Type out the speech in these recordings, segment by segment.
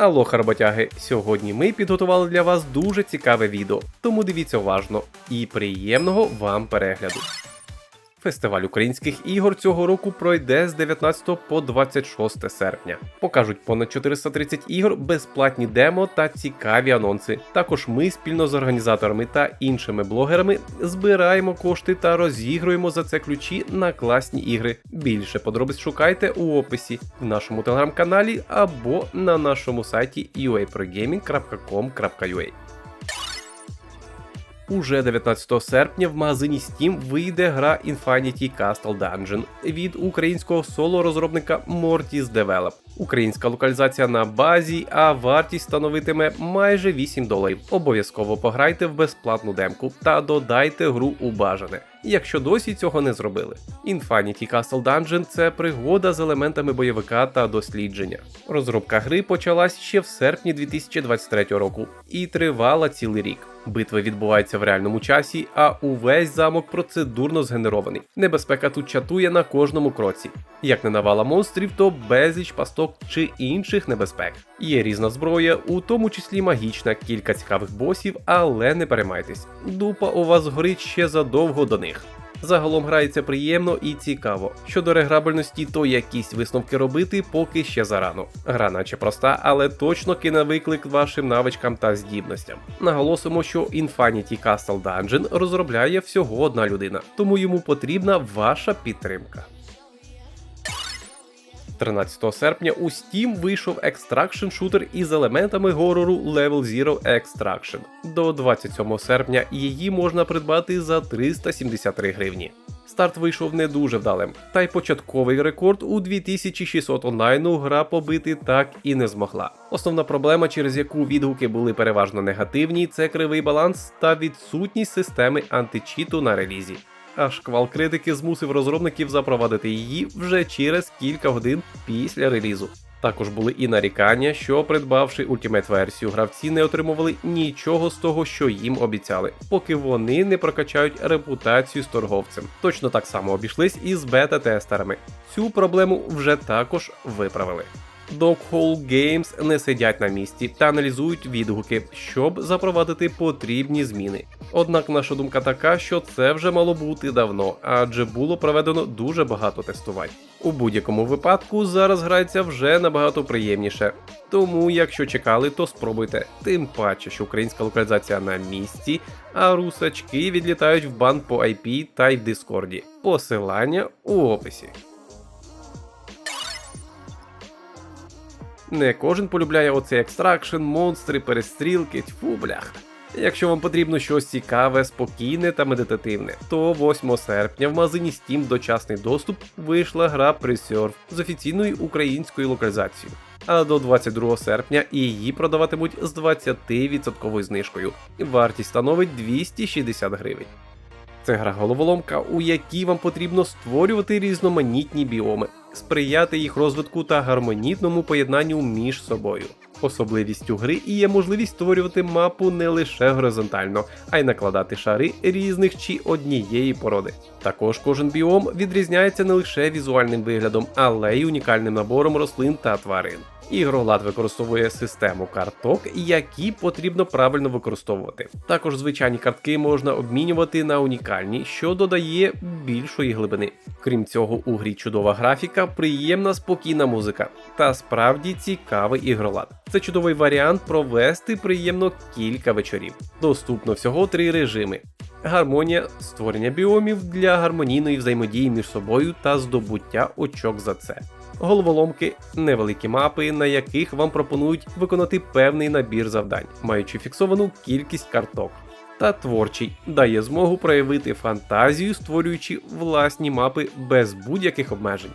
Алло, роботяги! Сьогодні ми підготували для вас дуже цікаве відео, тому дивіться уважно і приємного вам перегляду. Фестиваль українських ігор цього року пройде з 19 по 26 серпня. Покажуть понад 430 ігор, безплатні демо та цікаві анонси. Також ми спільно з організаторами та іншими блогерами збираємо кошти та розігруємо за це ключі на класні ігри. Більше подробиць шукайте у описі в нашому телеграм-каналі або на нашому сайті uaprogaming.com.ua. Уже 19 серпня в магазині Steam вийде гра Infinity Castle Dungeon від українського соло-розробника Mortis Develop. Українська локалізація на базі, а вартість становитиме майже 8 доларів. Обов'язково пограйте в безплатну демку та додайте гру у бажане, якщо досі цього не зробили. Infinity Castle Dungeon це пригода з елементами бойовика та дослідження. Розробка гри почалась ще в серпні 2023 року і тривала цілий рік. Битви відбуваються в реальному часі, а увесь замок процедурно згенерований. Небезпека тут чатує на кожному кроці. Як не навала монстрів, то безліч пасток чи інших небезпек. Є різна зброя, у тому числі магічна, кілька цікавих босів, але не переймайтесь. Дупа у вас горить ще задовго до них. Загалом грається приємно і цікаво. Щодо реграбельності, то якісь висновки робити поки ще зарано. Гра наче проста, але точно кине виклик вашим навичкам та здібностям. Наголосимо, що Infinity Castle Dungeon розробляє всього одна людина, тому йому потрібна ваша підтримка. 13 серпня у Steam вийшов екстракшн шутер із елементами горору Level Zero Extraction. До 27 серпня її можна придбати за 373 гривні. Старт вийшов не дуже вдалим, та й початковий рекорд у 2600 онлайну гра побити так і не змогла. Основна проблема, через яку відгуки були переважно негативні, це кривий баланс та відсутність системи античіту на релізі а шквал критики змусив розробників запровадити її вже через кілька годин після релізу. Також були і нарікання, що придбавши ультимейт версію, гравці не отримували нічого з того, що їм обіцяли, поки вони не прокачають репутацію з торговцем. Точно так само обійшлись і з бета-тестерами. Цю проблему вже також виправили. Doghole Games не сидять на місці та аналізують відгуки, щоб запровадити потрібні зміни. Однак наша думка така, що це вже мало бути давно, адже було проведено дуже багато тестувань. У будь-якому випадку зараз грається вже набагато приємніше. Тому, якщо чекали, то спробуйте. Тим паче, що українська локалізація на місці, а русачки відлітають в бан по IP та й в Дискорді. Посилання у описі. Не кожен полюбляє оцей екстракшн, монстри, перестрілки, тьфу, бляха. Якщо вам потрібно щось цікаве, спокійне та медитативне, то 8 серпня в магазині Steam дочасний доступ вийшла гра Preserve з офіційною українською локалізацією. А до 22 серпня її продаватимуть з 20% знижкою. Вартість становить 260 гривень. Це гра головоломка, у якій вам потрібно створювати різноманітні біоми, сприяти їх розвитку та гармонітному поєднанню між собою. Особливістю гри і є можливість створювати мапу не лише горизонтально, а й накладати шари різних чи однієї породи. Також кожен біом відрізняється не лише візуальним виглядом, але й унікальним набором рослин та тварин. Ігролад використовує систему карток, які потрібно правильно використовувати. Також звичайні картки можна обмінювати на унікальні, що додає більшої глибини. Крім цього, у грі чудова графіка, приємна спокійна музика та справді цікавий ігролад. Це чудовий варіант провести приємно кілька вечорів. Доступно всього три режими. Гармонія створення біомів для гармонійної взаємодії між собою та здобуття очок за це головоломки, невеликі мапи, на яких вам пропонують виконати певний набір завдань, маючи фіксовану кількість карток. Та творчий дає змогу проявити фантазію, створюючи власні мапи без будь-яких обмежень.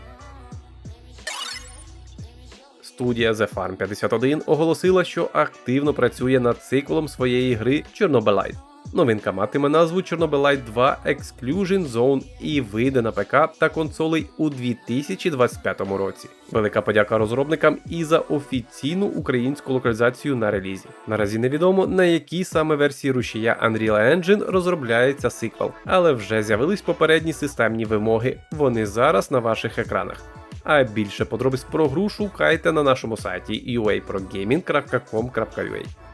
Студія The Farm 51 оголосила, що активно працює над циклом своєї гри Chernobylite. Новинка матиме назву Chernobylite 2 Exclusion Zone і вийде на ПК та консолей у 2025 році. Велика подяка розробникам і за офіційну українську локалізацію на релізі. Наразі невідомо на якій саме версії рушія Unreal Engine розробляється сиквел, але вже з'явились попередні системні вимоги. Вони зараз на ваших екранах. А більше подробиць про гру шукайте на нашому сайті uaprogaming.com.ua.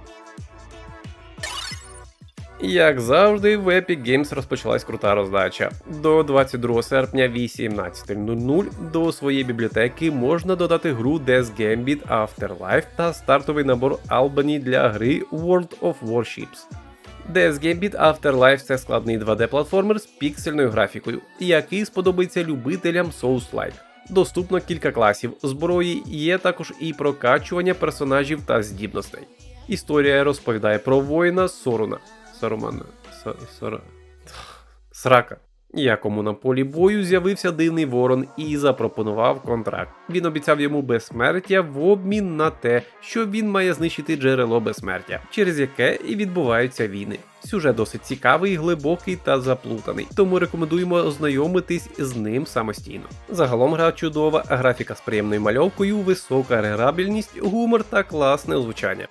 Як завжди, в Epic Games розпочалась крута роздача. До 22 серпня 18.00 до своєї бібліотеки можна додати гру Death Gambit Afterlife та стартовий набор Albany для гри World of Warships. Death Gambit Afterlife це складний 2D-платформер з піксельною графікою, який сподобається любителям Souls-like. Доступно кілька класів зброї, є також і прокачування персонажів та здібностей. Історія розповідає про воїна Соруна. Сарумана. Са, сара... Срака. Якому на полі бою з'явився дивний ворон і запропонував контракт. Він обіцяв йому безсмертя в обмін на те, що він має знищити джерело безсмертя, через яке і відбуваються війни. Сюжет досить цікавий, глибокий та заплутаний, тому рекомендуємо ознайомитись з ним самостійно. Загалом гра чудова, графіка з приємною мальовкою, висока реграбільність, гумор та класне озвучання.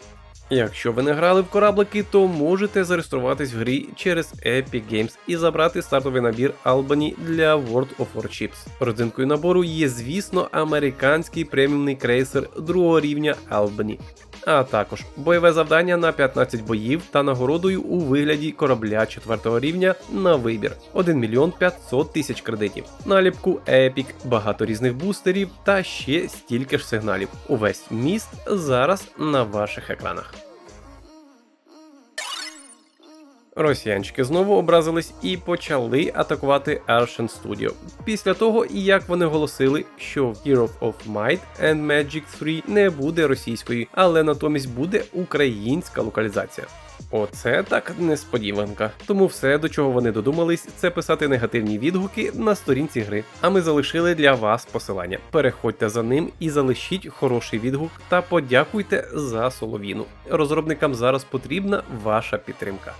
Якщо ви не грали в кораблики, то можете зареєструватись в грі через Epic Games і забрати стартовий набір Albany для World of Warships. Родинкою набору є, звісно, американський преміумний крейсер другого рівня Albany. А також бойове завдання на 15 боїв та нагородою у вигляді корабля 4 рівня на вибір 1 мільйон 500 тисяч кредитів, наліпку епік, багато різних бустерів та ще стільки ж сигналів. Увесь міст зараз на ваших екранах. Росіянчики знову образились і почали атакувати Arshen Studio. Після того, і як вони оголосили, що Hero of Might and Magic 3 не буде російською, але натомість буде українська локалізація. Оце так несподіванка. Тому все, до чого вони додумались, це писати негативні відгуки на сторінці гри. А ми залишили для вас посилання. Переходьте за ним і залишіть хороший відгук та подякуйте за соловіну. Розробникам зараз потрібна ваша підтримка.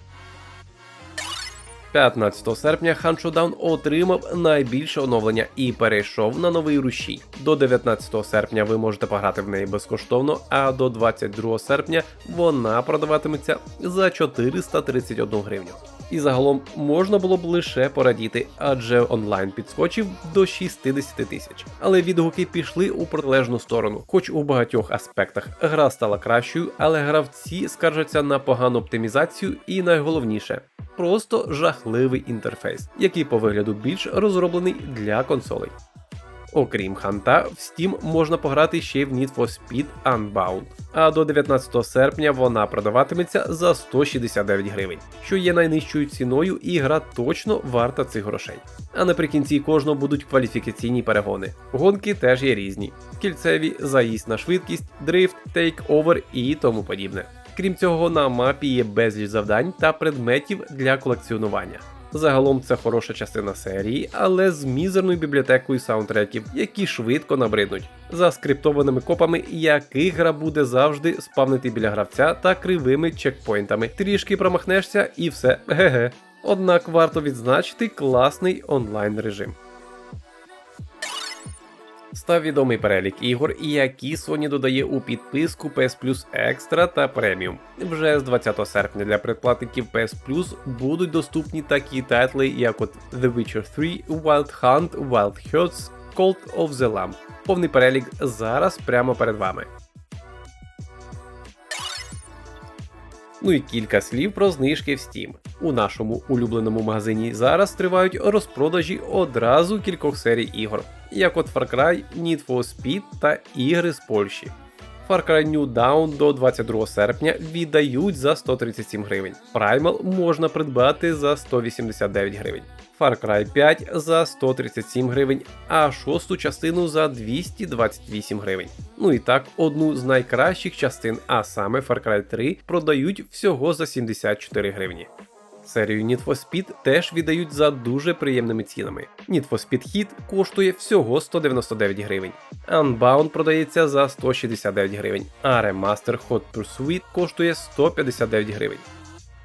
15 серпня Han Showdown отримав найбільше оновлення і перейшов на новий рушій. До 19 серпня ви можете пограти в неї безкоштовно, а до 22 серпня вона продаватиметься за 431 гривню. І загалом можна було б лише порадіти, адже онлайн підскочив до 60 тисяч. Але відгуки пішли у протилежну сторону. Хоч у багатьох аспектах гра стала кращою, але гравці скаржаться на погану оптимізацію і найголовніше просто жахливий інтерфейс, який по вигляду більш розроблений для консолей. Окрім ханта, в Steam можна пограти ще й в Need for Speed Unbound, а до 19 серпня вона продаватиметься за 169 гривень, що є найнижчою ціною, і гра точно варта цих грошей. А наприкінці кожного будуть кваліфікаційні перегони. Гонки теж є різні: кільцеві, заїзд на швидкість, дрифт, тейк-овер і тому подібне. Крім цього, на мапі є безліч завдань та предметів для колекціонування. Загалом це хороша частина серії, але з мізерною бібліотекою саундтреків, які швидко набриднуть, за скриптованими копами, яких гра буде завжди спавнити біля гравця та кривими чекпоінтами. Трішки промахнешся і все ге-ге. Однак варто відзначити класний онлайн режим став відомий перелік ігор, які Sony додає у підписку PS Plus Extra та Premium. Вже з 20 серпня для предплатників PS Plus будуть доступні такі тайтли, як от The Witcher 3, Wild Hunt, Wild Hearts, Cult of the Lamb. Повний перелік зараз прямо перед вами. Ну і кілька слів про знижки в Steam. У нашому улюбленому магазині зараз тривають розпродажі одразу кількох серій ігор, як от Far Cry, Need for Speed та ігри з Польщі. Far Cry New Dawn до 22 серпня віддають за 137 гривень. Primal можна придбати за 189 гривень. Far Cry 5 за 137 гривень, а шосту частину за 228 гривень. Ну і так, одну з найкращих частин, а саме Far Cry 3, продають всього за 74 гривні. Серію Need for Speed теж віддають за дуже приємними цінами. Need for Speed Heat коштує всього 199 гривень. Unbound продається за 169 гривень, а Remaster Hot Pursuit коштує 159 гривень.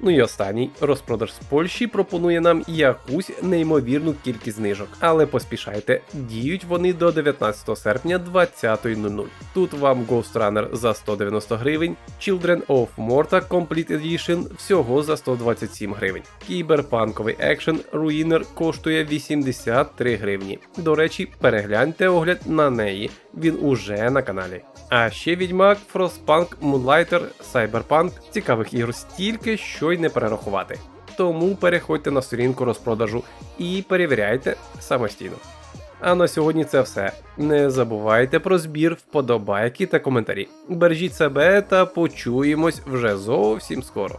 Ну і останній розпродаж з Польщі пропонує нам якусь неймовірну кількість знижок, але поспішайте, діють вони до 19 серпня 20.00. Тут вам Ghost Runner за 190 гривень, Children of Morta Complete Edition всього за 127 гривень. Кіберпанковий екшен Ruiner коштує 83 гривні. До речі, перегляньте огляд на неї, він уже на каналі. А ще Відьмак, Frostpunk, Moonlighter, Cyberpunk цікавих ігор стільки, що й не перерахувати. Тому переходьте на сторінку розпродажу і перевіряйте самостійно. А на сьогодні це все. Не забувайте про збір, вподобайки та коментарі. Бережіть себе та почуємось вже зовсім скоро.